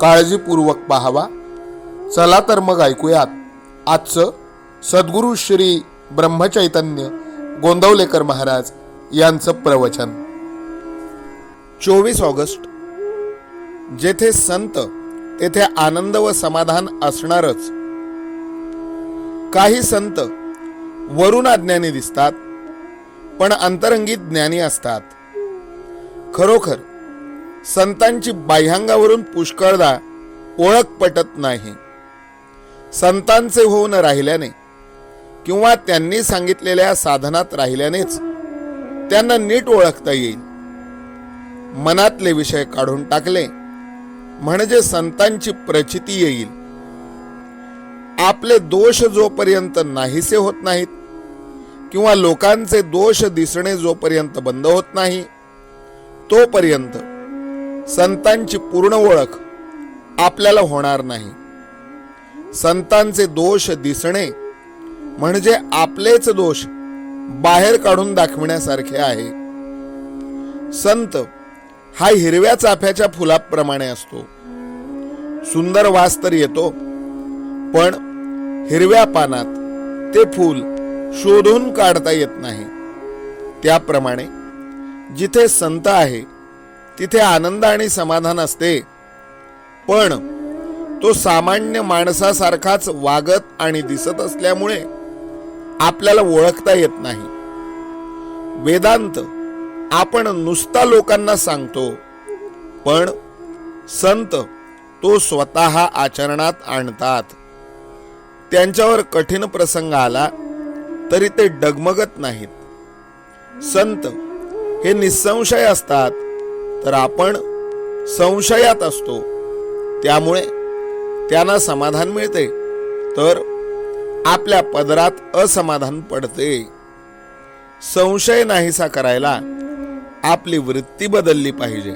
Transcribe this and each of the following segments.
काळजीपूर्वक पाहावा. चला तर मग ऐकूयात. आजचं सद्गुरू श्री ब्रह्मचैतन्य गोंदवलेकर महाराज यांचं प्रवचन. चोवीस ऑगस्ट. जेथे संत तेथे आनंद व समाधान असणारच. काही संत वरून अज्ञानी दिसतात पण अंतरंगी ज्ञानी असतात. खरोखर संतांची बाह्यांगावरून पुष्कळदा ओळख पटत नाही. संतांचे होऊन राहिल्याने किंवा त्यांनी सांगितलेल्या साधनात राहिल्यानेच त्यांना नीट ओळखता येईल. मनातले विषय काढून टाकले म्हणजे संतांची प्रचिती येईल. आपले दोष जोपर्यंत नाहीसे होत नाहीत किंवा लोकांचे दोष दिसणे जोपर्यंत बंद होत नाही तोपर्यंत संतांची पूर्ण ओळख आपल्याला होणार नाही. संतांचे दोष दिसणे म्हणजे आपलेच दोष बाहेर काढून दाखविण्यासारखे आहे. संत हा हिरव्या चाफ्याच्या फुलाप्रमाणे असतो. सुंदर वास तर येतो पण हिरव्या पानात ते फूल शोधून काढता येत नाही. त्याप्रमाणे जिथे संत आहे तिथे आनंद आणि समाधान असते. पण तो सामान्य माणसासारखाच वागत आणि दिसत असल्यामुळे आपल्याला ओळखता येत नाही. वेदांत आपण नुसता लोकांना सांगतो पण संत तो स्वतः आचरणात आणतात. त्यांच्यावर कठीण प्रसंग आला तरी ते डगमगत नाहीत. संत हे निसंशय असतात तर आपण संशयात असतो. त्यामुळे त्यांना समाधान मिळते. तर आपल्या पदरात असमाधान पडते. संशय नाहीसा करायला आपली वृत्ती बदलली पाहिजे.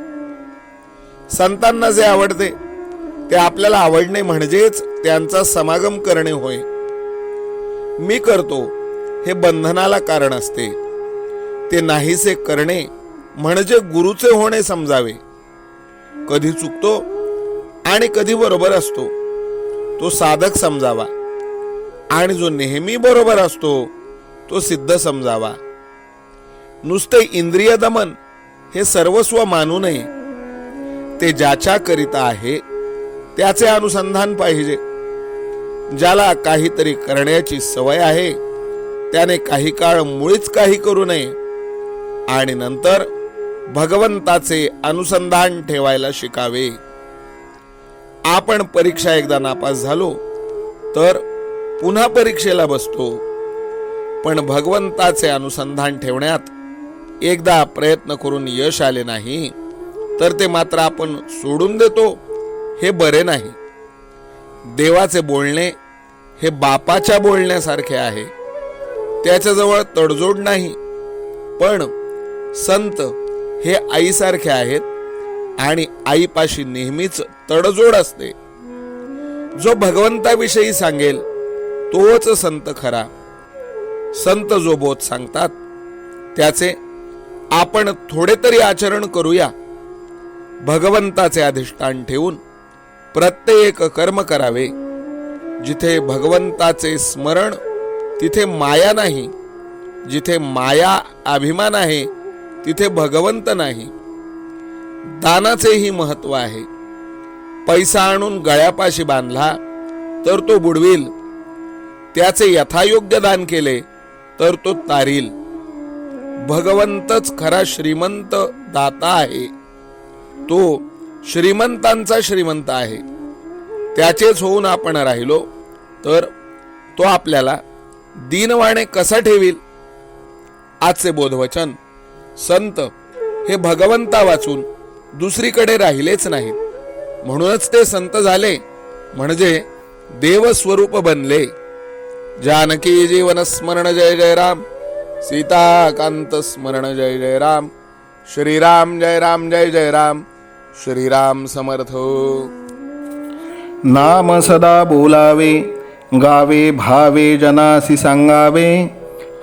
संतांना जे आवडते ते आपल्याला आवडणे म्हणजेच त्यांचा समागम करणे होय. मी करतो हे बंधनाला कारण असते. ते नाहीसे करणे म्हणजे गुरुचे होणे समजावे. कधी चुकतो आणि कधी बरोबर असतो तो साधक समजावा. आणि जो नेहमी बरोबर असतो तो सिद्ध समजावा. नुसते इंद्रिय दमन हे सर्वस्व मानू नये. ते ज्याच्या करिता आहे त्याचे अनुसंधान पाहिजे. ज्याला काहीतरी करण्याची सवय आहे त्याने काही काळ मुळीच काही करू नये. आणि नंतर भगवंताचे अनुसंधान ठेवायला शिकावे. आपण परीक्षा एकदा नापास झालो तर पुन्हा परीक्षेला बसतो. पण भगवंताचे अनुसंधान ठेवण्यात एकदा प्रयत्न करून यश आले नाही तर ते मात्र आपण सोडून देतो हे बरे नाही. देवाचे बोलणे हे बापाच्या बोलण्यासारखे आहे. त्याच्याजवळ तडजोड नाही पण संत हे आईसारखे आहेत आणि आईपाशी नेहमीच तडजोड असते. जो भगवंताविषयी सांगेल तोच संत खरा. संत जो बोध सांगतात त्याचे आपण थोडे तरी आचरण करूया. भगवंताचे अधिष्ठान ठेवून प्रत्येक कर्म करावे. जिथे भगवंताचे स्मरण तिथे माया नाही. जिथे माया अभिमान आहे तिथे भगवंत नाही. दानाचेही महत्त्व आहे. पैसा आणून गळ्यापाशी बांधला तर तो बुडविल. त्याचे यथायोग्य दान केले तर तो तारील. भगवंतच खरा श्रीमंत दाता आहे. तो श्रीमंतांचा श्रीमंत आहे. त्याचेच होऊन आपण राहिलो तर तो आपल्याला दीनवाणे कसा ठेवील? आजचे बोधवचन. संत हे भगवंता वाचून दुसरीकडे राहिलेच नाहीत. म्हणूनच ते संत झाले. म्हणजे देवस्वरूप बनले. जानकी जीवन स्मरण जय जय राम. सीताकांत स्मरण जय जय राम. श्रीराम जय राम जय जय राम. श्रीराम समर्थ. नाम सदा बोलावे गावे भावे जनासी सांगावे.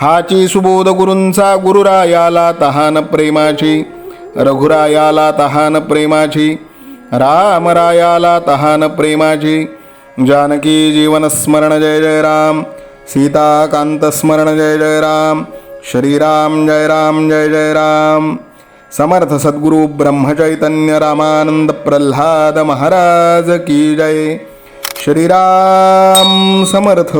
हाची सुबोध गुरूंचा गुरुरायाला तहान प्रेमाची. रघुरायाला तहान प्रेमाची. रामरायाला तहान प्रेमाची. जानकी जीवन स्मरण जय जय राम. सीताकांत स्मरण जय जय राम. श्रीराम जय राम जय जय राम. समर्थ सद्गुरु ब्रह्मचैतन्य रामानंद प्रल्हाद महाराज की जय. श्रीराम समर्थ.